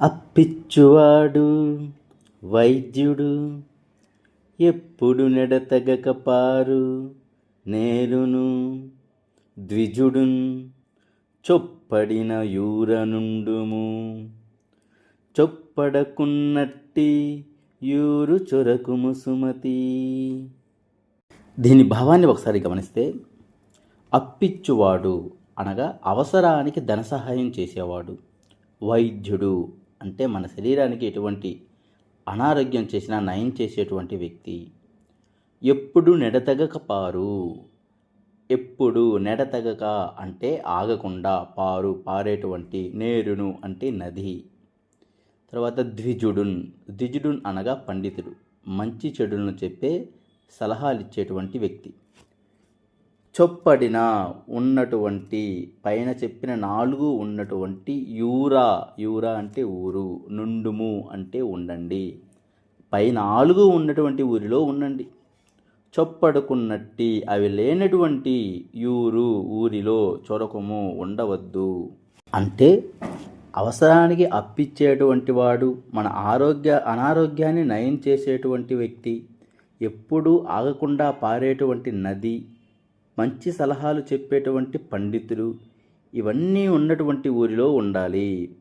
అప్పిచ్చువాడు వైద్యుడు ఎప్పుడు నెడతగక పారు నేరును ద్విజుడున్ చొప్పడిన యూరనుండుము. చొప్పడకున్నట్టి యూరు చొరకుము సుమతి. దీని భావాన్ని ఒకసారి గమనిస్తే అప్పిచ్చువాడు అనగా అవసరానికి ధన సహాయం చేసేవాడు వైద్యుడు అంటే మన శరీరానికి ఎటువంటి అనారోగ్యం చేసినా నయం చేసేటువంటి వ్యక్తి ఎప్పుడు నెడతగక పారు ఎప్పుడు నెడతగక అంటే ఆగకుండా పారు పారేటువంటి నేరును అంటే నది. తర్వాత ద్విజుడున్. ద్విజుడున్ అనగా పండితుడు. మంచి చెడులను చెప్పే సలహాలు ఇచ్చేటువంటి వ్యక్తి. చొప్పడిన ఉన్నటువంటి పైన చెప్పిన నాలుగు ఉన్నటువంటి యూరా యూరా అంటే ఊరు నుండుము అంటే ఉండండి. పై నాలుగు ఉన్నటువంటి ఊరిలో ఉండండి. చొప్పడుకున్నట్టి అవి లేనటువంటి యూరు ఊరిలో చొరకము ఉండవద్దు. అంటే అవసరానికి అప్పిచ్చేటువంటి వాడు మన ఆరోగ్య అనారోగ్యాన్ని నయం చేసేటువంటి వ్యక్తి ఎప్పుడూ ఆగకుండా పారేటువంటి నది మంచి సలహాలు చెప్పేటువంటి పండితులు ఇవన్నీ ఉన్నటువంటి ఊరిలో ఉండాలి.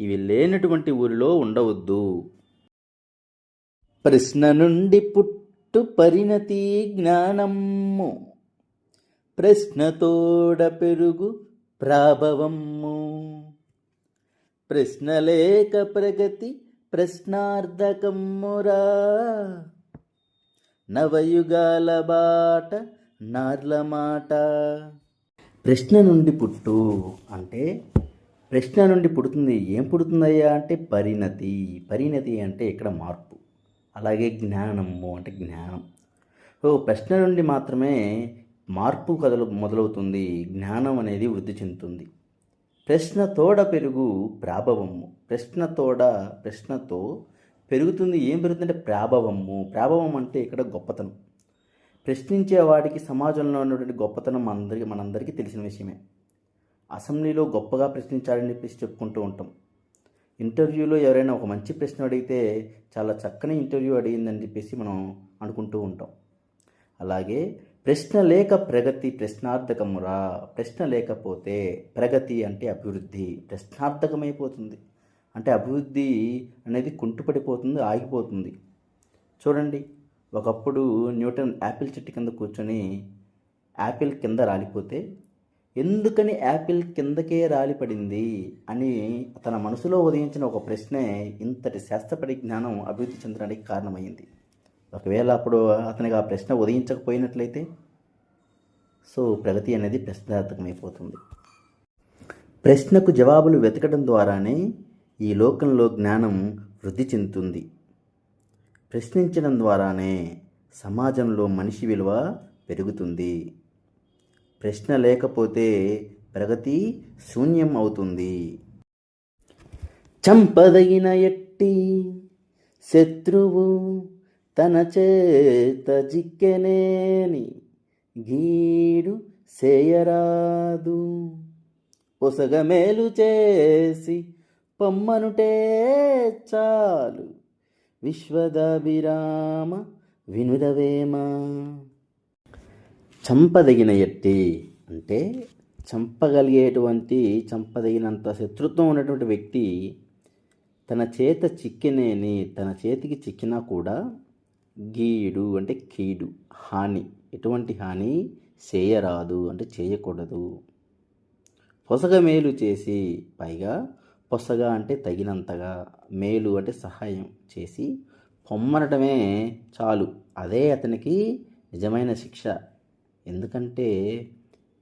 ఇవి లేనటువంటి ఊరిలో ఉండవద్దు. ప్రశ్న నుండి పుట్టు పరిణతి జ్ఞానము. ప్రశ్నతోడ పెరుగు ప్రాభవము. ప్రశ్నలేక ప్రగతి ప్రశ్నార్థకమ్మురా నవయుగాల బాట నార్ల మాట. ప్రశ్న నుండి పుట్టు అంటే ప్రశ్న నుండి పుడుతుంది. ఏం పుడుతుందయ్యా అంటే పరిణతి. పరిణతి అంటే ఇక్కడ మార్పు. అలాగే జ్ఞానము అంటే జ్ఞానం. ఓ ప్రశ్న నుండి మాత్రమే మార్పు కదలు మొదలవుతుంది. జ్ఞానం అనేది వృద్ధి చెందుతుంది. ప్రశ్న తోడ పెరుగు ప్రాభవము. ప్రశ్న తోడ ప్రశ్నతో పెరుగుతుంది. ఏం పెరుగుతుందంటే ప్రాభవము. ప్రాభవం అంటే ఇక్కడ గొప్పతనం. ప్రశ్నించే వాడికి సమాజంలో ఉన్నటువంటి గొప్పతనం అందరికీ మనందరికీ తెలిసిన విషయమే. అసెంబ్లీలో గొప్పగా ప్రశ్నించాలని చెప్పేసి చెప్పుకుంటూ ఉంటాం. ఇంటర్వ్యూలో ఎవరైనా ఒక మంచి ప్రశ్న అడిగితే చాలా చక్కని ఇంటర్వ్యూ అడిగిందని చెప్పేసి మనం అనుకుంటూ ఉంటాం. అలాగే ప్రశ్న లేక ప్రగతి ప్రశ్నార్థకమురా ప్రశ్న లేకపోతే ప్రగతి అంటే అభివృద్ధి ప్రశ్నార్థకమైపోతుంది. అంటే అభివృద్ధి అనేది కుంటుపడిపోతుంది ఆగిపోతుంది. చూడండి. ఒకప్పుడు న్యూటన్ యాపిల్ చెట్టు కింద కూర్చొని యాపిల్ కింద రాలిపోతే ఎందుకని యాపిల్ కిందకే రాలిపడింది అని తన మనసులో ఉదయించిన ఒక ప్రశ్నే ఇంతటి శాస్త్రపడి జ్ఞానం అభివృద్ధి చెందడానికి కారణమైంది. ఒకవేళ అప్పుడు అతనికి ఆ ప్రశ్న ఉదయించకపోయినట్లయితే సో ప్రగతి అనేది ప్రశ్నార్థకమైపోతుంది. ప్రశ్నకు జవాబులు వెతకడం ద్వారానే ఈ లోకంలో జ్ఞానం వృద్ధి చెందుతుంది. ప్రశ్నించడం ద్వారానే సమాజంలో మనిషి విలువ పెరుగుతుంది. ప్రశ్న లేకపోతే ప్రగతి శూన్యం అవుతుంది. చంపదగిన ఎట్టి శత్రువు తన చేత జిక్కెనేని గీడు చేయరాదు పొసగమేలు చేసి పొమ్మనుటే చాలు. విశ్వదాభిరామ వినుదవేమ. చంపదగిన ఎట్టి అంటే చంపగలిగేటువంటి చంపదగినంత శత్రుత్వం ఉన్నటువంటి వ్యక్తి తన చేత చిక్కినేని తన చేతికి చిక్కినా కూడా గీడు అంటే కీడు హాని. ఎటువంటి హాని? చేయరాదు అంటే చేయకూడదు. పొసగ మేలు చేసి పైగా పొసగా అంటే తగినంతగా మేలు అంటే సహాయం చేసి పొమ్మనటమే చాలు. అదే అతనికి నిజమైన శిక్ష. ఎందుకంటే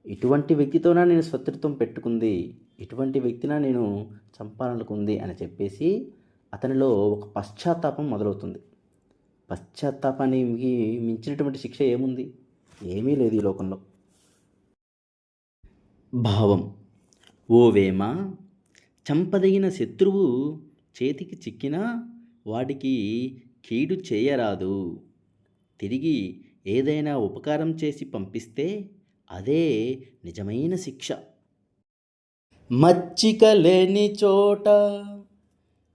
ఇటువంటి వ్యక్తితోనా నేను శత్రుత్వం పెట్టుకుంది ఇటువంటి వ్యక్తినా నేను చంపాలనుకుంది అని చెప్పేసి అతనిలో ఒక పశ్చాత్తాపం మొదలవుతుంది. పశ్చాత్తాపానికి మించినటువంటి శిక్ష ఏముంది? ఏమీ లేదు ఈ లోకంలో. భావం. ఓ వేమ చంపదగిన శత్రువు చేతికి చిక్కినా వాడికి కీడు చేయరాదు. తిరిగి ఏదైనా ఉపకారం చేసి పంపిస్తే అదే నిజమైన శిక్ష. మచ్చిక లేని చోట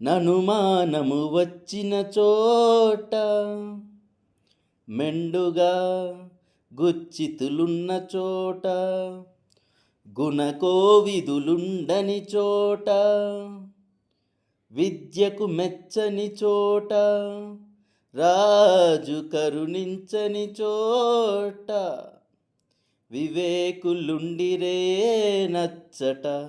ననుమానము వచ్చిన చోట మెండుగా గుచ్చితులున్న చోట గుణకోవిదులుండని చోట విద్యకు మెచ్చని చోట రాజు కరుణించని చోట వివేకులుండిరే నచ్చట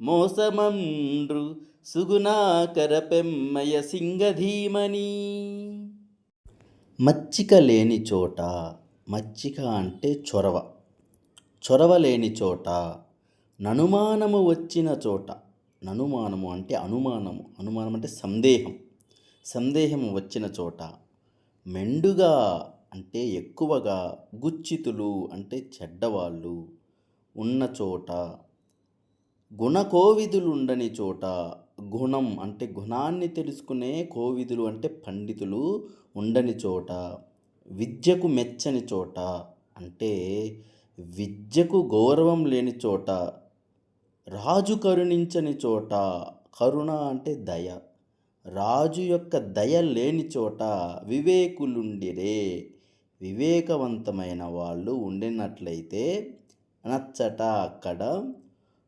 మోసమండ్రు సుగుణాకర పెమ్మయ సింగధీమని. మచ్చిక లేని చోట మచ్చిక అంటే చొరవ. చొరవ లేని చోట ననుమానము వచ్చిన చోట. ననుమానము అంటే అనుమానము. అనుమానం అంటే సందేహం. సందేహం వచ్చిన చోట మెండుగా అంటే ఎక్కువగా గుచ్చితులు అంటే చెడ్డవాళ్ళు ఉన్న చోట గుణకోవిధులు ఉండని చోట గుణం అంటే గుణాన్ని తెలుసుకునే కోవిదులు అంటే పండితులు ఉండని చోట విద్యకు మెచ్చని చోట అంటే విద్యకు గౌరవం లేని చోట రాజు కరుణించని చోట కరుణ అంటే దయ. రాజు యొక్క దయ లేని చోట వివేకులుండిరే. వివేకవంతమైన వాళ్ళు ఉండినట్లయితే నచ్చట అక్కడ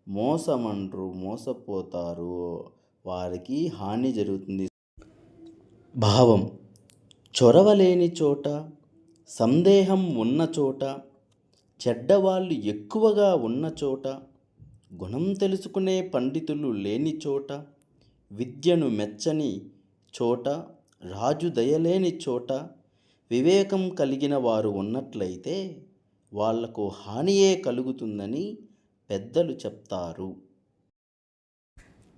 మోసమంటారు మోసపోతారు. వారికి హాని జరుగుతుంది. భావం చొరవ లేని చోట సందేహం ఉన్న చోట చెడ్డవాళ్ళు ఎక్కువగా ఉన్న చోట గుణం తెలుసుకునే పండితులు లేని చోట విద్యను మెచ్చని చోట రాజు దయలేని చోట వివేకం కలిగిన వారు ఉన్నట్లయితే వాళ్ళకు హానియే కలుగుతుందని పెద్దలు చెప్తారు.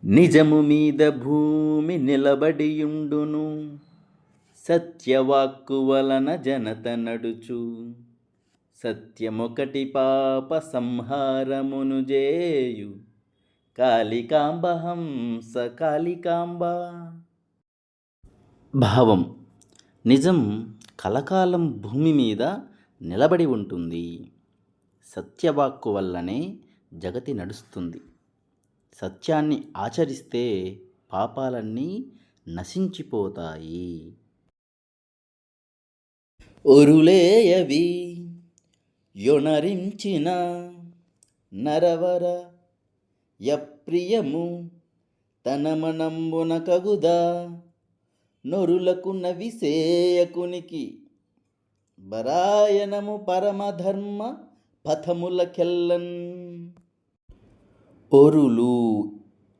నిజము మీద భూమి నిలబడియుండును సత్యవాక్కు వలన జనత నడుచు. సత్యమొకటి పాప సంహారమును జేయు. కాళికాంబ హంస కాళికాంబ. భావం. నిజం కలకాలం భూమి మీద నిలబడి ఉంటుంది. సత్యవాక్కు వల్లనే జగతి నడుస్తుంది. సత్యాన్ని ఆచరిస్తే పాపాలన్నీ నశించిపోతాయి. ఒరులేయవి యొనరించిన నరవర యప్రియము తన మనంబున కగుదా నొరులకు నవిసేయకునికి బరాయణము పరమధర్మ పథములకెల్లన్. ఒరులు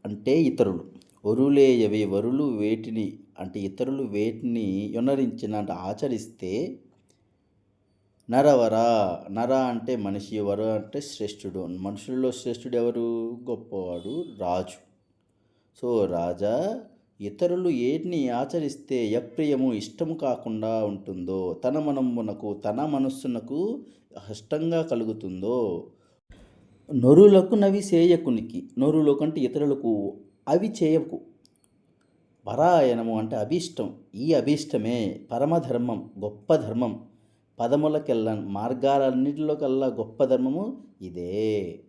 అంటే ఇతరులు. ఒరులేయవి వరులు వేటిని అంటే ఇతరులు వేటిని యొనరించిన అంటే ఆచరిస్తే నరవర నర అంటే మనిషి వర అంటే శ్రేష్ఠుడు. మనుషుల్లో శ్రేష్ఠుడు ఎవరు? గొప్పవాడు రాజు. సో రాజా ఇతరులు ఏటిని ఆచరిస్తే ఎప్రియము ఇష్టము కాకుండా ఉంటుందో తన మనమునకు తన మనస్సునకు ఇష్టంగా కలుగుతుందో? నొరులకు నవి చేయకునికి నొరులకు అంటే ఇతరులకు అవి చేయకు. పరాయణము అంటే అభీష్టం. ఈ అభీష్టమే పరమధర్మం గొప్ప ధర్మం. పదములకెల్ల మార్గాలన్నిటిలోకల్లా గొప్ప ధర్మము ఇదే.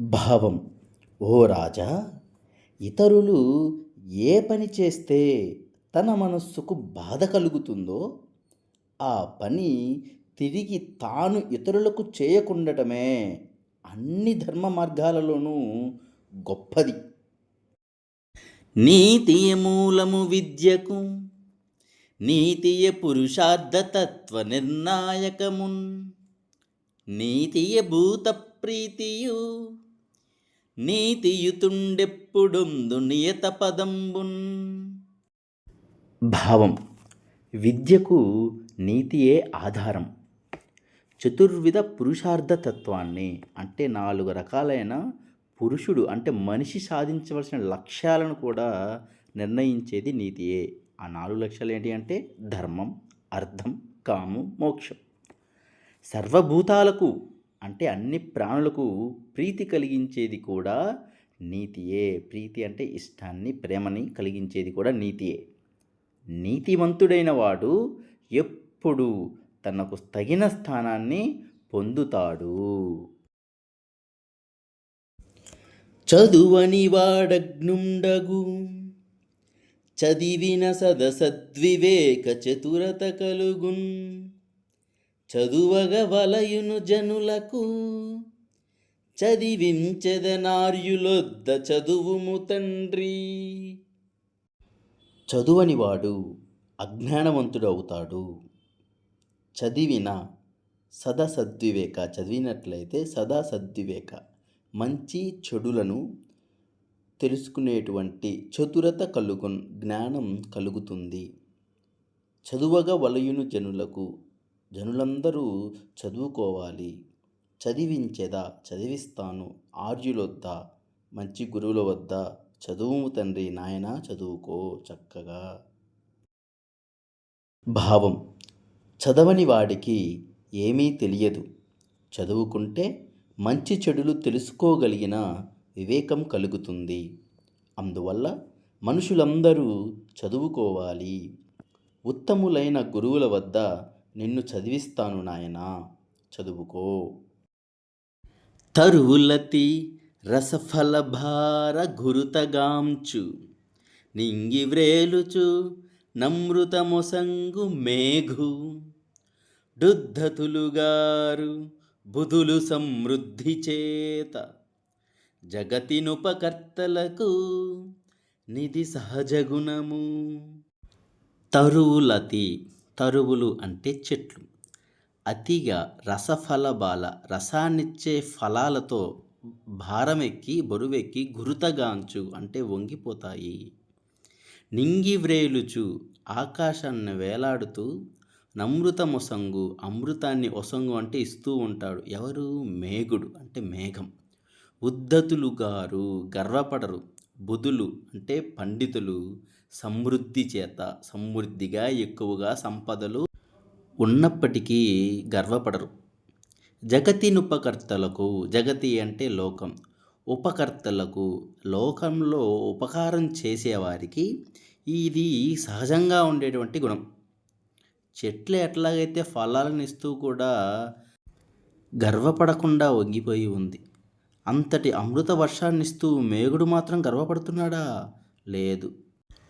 భావం ఓ రాజా ఇతరులు ఏ పని చేస్తే తన మనస్సుకు బాధ కలుగుతుందో ఆ పని తిరిగి తాను ఇతరులకు చేయకుండటమే అన్ని ధర్మ మార్గాలలోనూ గొప్పది. నీతియ మూలము విద్యకు నీతియ పురుషార్థతత్వ నిర్ణాయకమున్ నీతియ భూత ప్రీతియు నీతియుతుండెప్పుడొందు నియత పదంబున్ భావం. విద్యకు నీతియే ఆధారం. చతుర్విధ పురుషార్థ తత్వాన్ని అంటే నాలుగు రకాలైన పురుషుడు అంటే మనిషి సాధించవలసిన లక్ష్యాలను కూడా నిర్ణయించేది నీతియే. ఆ నాలుగు లక్ష్యాలు ఏంటి అంటే ధర్మం అర్థం కాము మోక్షం. సర్వభూతాలకు అంటే అన్ని ప్రాణులకు ప్రీతి కలిగించేది కూడా నీతియే. ప్రీతి అంటే ఇష్టాన్ని ప్రేమని కలిగించేది కూడా నీతియే. నీతివంతుడైన వాడు ఎప్పుడు తనకు తగిన స్థానాన్ని పొందుతాడు. చదువని వాడగ్నుండగు చదివిన సదసద్వివేక చతురత కలుగున్. చదువగ వలయును జనులకు చదివించెదనార్యులొద్ద చదువుము తండ్రి. చదువని వాడు అజ్ఞానవంతుడు అవుతాడు చదివిన సదా సద్వివేక చదివినట్లయితే సదా సద్వివేక మంచి చెడులను తెలుసుకునేటువంటి చతురత కలుగు జ్ఞానం కలుగుతుంది. చదువగా వలయును జనులకు జనులందరూ చదువుకోవాలి. చదివించేదా చదివిస్తాను ఆర్యులొద్ద మంచి గురువుల వద్ద చదువు తండ్రి నాయన చదువుకో చక్కగా. భావం చదవని వాడికి ఏమీ తెలియదు. చదువుకుంటే మంచి చెడులు తెలుసుకోగలిగిన వివేకం కలుగుతుంది. అందువల్ల మనుషులందరూ చదువుకోవాలి. ఉత్తములైన గురువుల వద్ద నిన్ను చదివిస్తాను నాయనా చదువుకో. తరువులతి రసఫలభార గురుతగాంచు నింగి వ్రేలుచు నమృతమొసంగు మేఘు. డుద్ధతులుగారు బుధులు సమృద్ధి చేత జగతినుపకర్తలకు నిధి సహజగుణము తరువులతి తరువులు అంటే చెట్లు. అతిగా రసఫలబాల రసాన్నిచ్చే ఫలాలతో భారమెక్కి బరువెక్కి గురుతగాంచు అంటే వంగిపోతాయి. నింగి వ్రేలుచు ఆకాశాన్ని వేలాడుతూ నమృతమొసంగు అమృతాన్ని ఒసంగు అంటే ఇస్తూ ఉంటాడు. ఎవరు? మేఘుడు అంటే మేఘం. ఉద్ధతులు గారు గర్వపడరు. బుధులు అంటే పండితులు సమృద్ధి చేత సమృద్ధిగా ఎక్కువగా సంపదలు ఉన్నప్పటికీ గర్వపడరు. జగతినుపకర్తలకు జగతి అంటే లోకం. ఉపకర్తలకు లోకంలో ఉపకారం చేసేవారికి ఇది సహజంగా ఉండేటువంటి గుణం. చెట్లు ఎట్లాగైతే ఫలాలను ఇస్తూ కూడా గర్వపడకుండా వంగిపోయి ఉంది. అంతటి అమృత వర్షాన్నిస్తూ మేఘుడు మాత్రం గర్వపడుతున్నాడా? లేదు.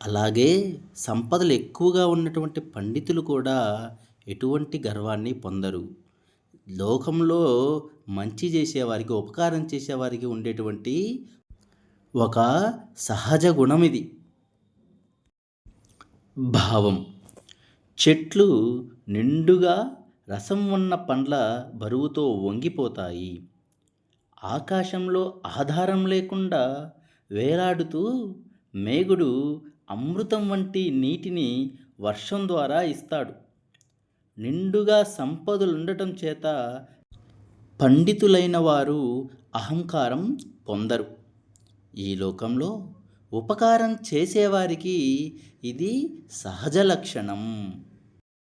అలాగే సంపదలు ఎక్కువగా ఉన్నటువంటి పండితులు కూడా ఎటువంటి గర్వాన్ని పొందరు. లోకంలో మంచి చేసేవారికి ఉపకారం చేసేవారికి ఉండేటువంటి ఒక సహజ గుణం ఇది భావం. చెట్లు నిండుగా రసం ఉన్న పండ్ల బరువుతో వంగిపోతాయి. ఆకాశంలో ఆధారం లేకుండా వేలాడుతూ మేఘుడు అమృతం వంటి నీటిని వర్షం ద్వారా ఇస్తాడు. నిండుగా సంపదలు ఉండటం చేత పండితులైన వారు అహంకారం పొందరు. ఈ లోకంలో ఉపకారం చేసేవారికి ఇది సహజ లక్షణం.